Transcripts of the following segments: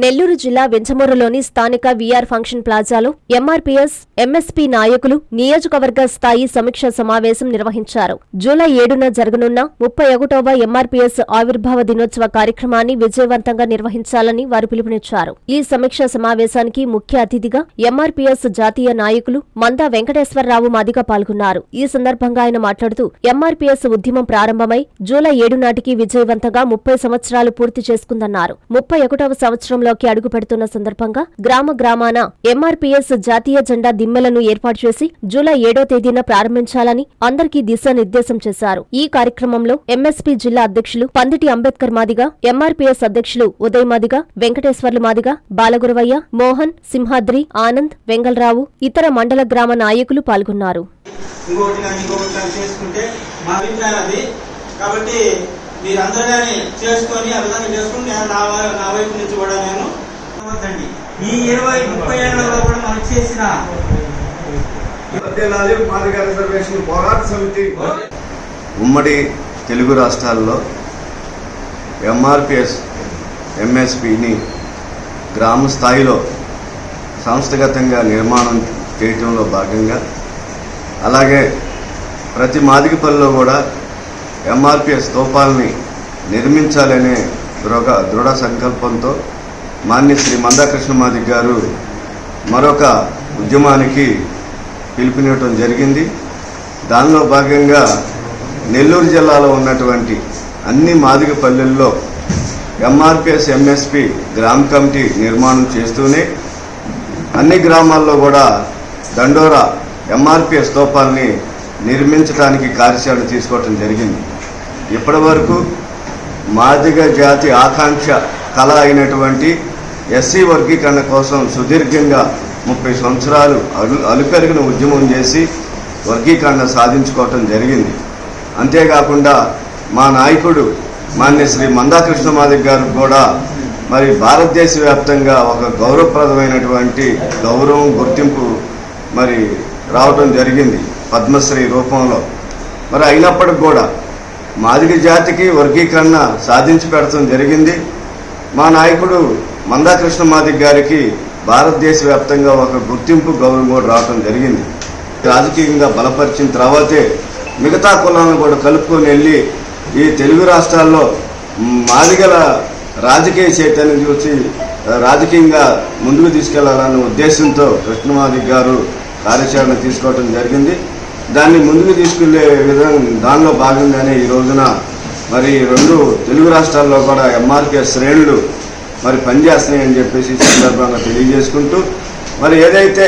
నెల్లూరు జిల్లా వెంచమూరులోని స్థానిక వీఆర్ ఫంక్షన్ ప్లాజాలో ఎంఆర్పీఎస్ ఎంఎస్పీ నాయకులు నియోజకవర్గ స్థాయి సమీక్ష సమావేశం నిర్వహించారు. జూలై ఏడున జరగనున్న ముప్పై ఒకటవ ఎంఆర్పీఎస్ ఆవిర్భావ దినోత్సవ కార్యక్రమాన్ని విజయవంతంగా నిర్వహించాలని వారు పిలుపునిచ్చారు. ఈ సమీక్షా సమావేశానికి ముఖ్య అతిథిగా ఎంఆర్పీఎస్ జాతీయ నాయకులు మందా వెంకటేశ్వరరావు మాదిగ పాల్గొన్నారు. ఈ సందర్భంగా ఆయన మాట్లాడుతూ ఎంఆర్పీఎస్ ఉద్యమం ప్రారంభమై జూలై ఏడు నాటికి విజయవంతంగా ముప్పై సంవత్సరాలు పూర్తి చేసుకుందన్నారు. ముప్పై ఒకటవ సంవత్సరం అడుగు పెడుతున్న సందర్భంగా గ్రామ గ్రామాన ఎంఆర్పీఎస్ జాతీయ జెండా దిమ్మెలను ఏర్పాటు చేసి జూలై ఏడో తేదీన ప్రారంభించాలని అందరికీ దిశానిర్దేశం చేశారు. ఈ కార్యక్రమంలో ఎంఎస్పీ జిల్లా అధ్యక్షులు పందిటి అంబేద్కర్ మాదిగా ఎంఆర్పీఎస్ అధ్యక్షులు ఉదయ్ మాదిగా వెంకటేశ్వర్లు మాదిగా బాలగురవయ్య మోహన్ సింహాద్రి ఆనంద్ వెంగళరావు ఇతర మండల గ్రామ నాయకులు పాల్గొన్నారు. కాబట్టి మీరందరూ కానీ చేసుకొని ఆ విధంగా చేసుకుని నా వైపు నుంచి కూడా వద్దండి ఈ ఇరవై ముప్పై ఏళ్ళలో కూడా మనం చేసిన వర్ధిల్లాలి మాదిగ రిజర్వేషన్ పోరాట సమితి. ఉమ్మడి తెలుగు రాష్ట్రాల్లో ఎంఆర్పిఎస్ ఎంఎస్పిని గ్రామ స్థాయిలో సంస్థగతంగా నిర్మాణం చేయటంలో భాగంగా అలాగే ప్రతి మాదిగపల్లిలో కూడా ఎంఆర్పిఎస్ స్తూపాలని నిర్మించాలనే దృఢ దృఢ సంకల్పంతో మాన్య శ్రీ మందాకృష్ణ మాదిక్ గారు మరొక ఉద్యమానికి పిలుపునివ్వటం జరిగింది. దానిలో భాగంగా నెల్లూరు జిల్లాలో ఉన్నటువంటి అన్ని మాదిక పల్లెల్లో ఎంఆర్పిఎస్ ఎంఎస్పి గ్రామ కమిటీ నిర్మాణం చేస్తూనే అన్ని గ్రామాల్లో కూడా దండోరా ఎంఆర్పిఎస్ స్తూపాలని నిర్మించడానికి కార్యశాల తీసుకోవటం జరిగింది. ఇప్పటి వరకు మాదిగ జాతి ఆకాంక్ష కళ అయినటువంటి ఎస్సీ వర్గీకరణ కోసం సుదీర్ఘంగా ముప్పై సంవత్సరాలు అలు అలుపెరిగిన ఉద్యమం చేసి వర్గీకరణ సాధించుకోవటం జరిగింది. అంతేకాకుండా మా నాయకుడు మాన్య శ్రీ మందాకృష్ణ మాదిక్ గారు కూడా మరి భారతదేశ వ్యాప్తంగా ఒక గౌరవప్రదమైనటువంటి గౌరవం గుర్తింపు మరి రావటం జరిగింది పద్మశ్రీ రూపంలో. మరి అయినప్పటికి కూడా మాదిగ జాతికి వర్గీకరణ సాధించి పెడటం జరిగింది. మా నాయకుడు మందాకృష్ణ మాదిక్ గారికి భారతదేశ వ్యాప్తంగా ఒక గుర్తింపు గౌరవం కూడా రావడం జరిగింది. రాజకీయంగా బలపరిచిన తర్వాతే మిగతా కులాలను కూడా కలుపుకొని వెళ్ళి ఈ తెలుగు రాష్ట్రాల్లో మాదిగల రాజకీయ చైతన్యం చూసి రాజకీయంగా ముందుకు తీసుకెళ్ళాలనే ఉద్దేశంతో కృష్ణమాదిక్ గారు కార్యాచరణ తీసుకోవడం జరిగింది. దాన్ని ముందుకు తీసుకెళ్ళే విధంగా దానిలో భాగంగానే ఈ రోజున మరి రెండు తెలుగు రాష్ట్రాల్లో కూడా ఎంఆర్కే శ్రేణులు మరి పనిచేస్తున్నాయని చెప్పేసి ఈ సందర్భంగా తెలియజేసుకుంటూ మరి ఏదైతే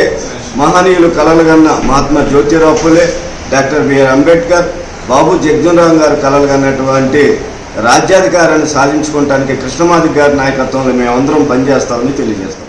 మహనీయులు కలలుగన్న Mahatma Jyotirao Phule doctor B R Ambedkar Babu Jagjivan Ram గారు కలలు కన్నటువంటి రాజ్యాధికారాన్ని సాధించుకోవటానికి కృష్ణమాది గారి నాయకత్వంలో మేమందరం పనిచేస్తామని తెలియజేస్తాం.